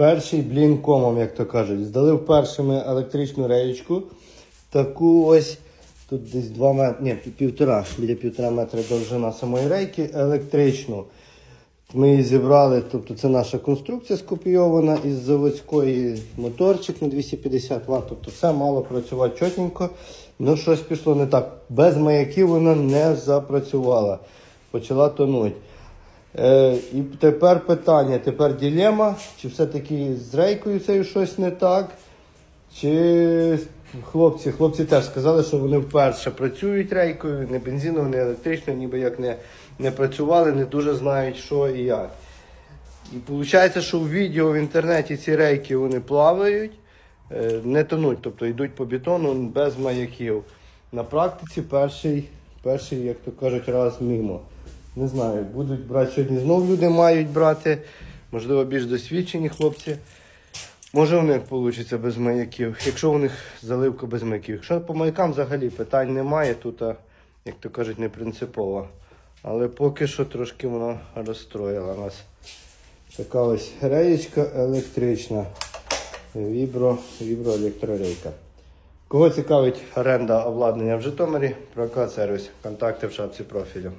Перший блін комом, як то кажуть. Здали вперше ми електричну реєчку. Таку ось. Тут десь 2 метри, ні, півтора, біля півтора метра довжина самої рейки електричну. Ми її зібрали, тобто це наша конструкція скопійована із заводської моторчик на 250 Вт. Тобто все мало працювати чотенько. Ну щось пішло не так. Без маяків вона не запрацювала. Почала тонути. Е, і тепер питання, тепер ділема, чи все-таки з рейкою цією щось не так. Чи хлопці, хлопці теж сказали, що вони вперше працюють рейкою, не бензиновою, не електричною, ніби як не, не працювали, не дуже знають, що і як. І виходить, що в відео в інтернеті ці рейки вони плавають, е, не тонуть, тобто йдуть по бетону без маяків. На практиці перший, перший, як то кажуть, раз мимо. Не знаю, будуть брати сьогодні знов люди мають брати, можливо, більш досвідчені хлопці. Може у них вийде без маяків, якщо у них заливка без маяків. Якщо по маякам взагалі питань немає, тут, як то кажуть, не принципово. Але поки що трошки вона розстроїла нас. Така ось реєчка електрична. Вібро, вібро електрорейка. Кого цікавить оренда обладнання в Житомирі, прокат сервіс. Контакти в шапці профілю.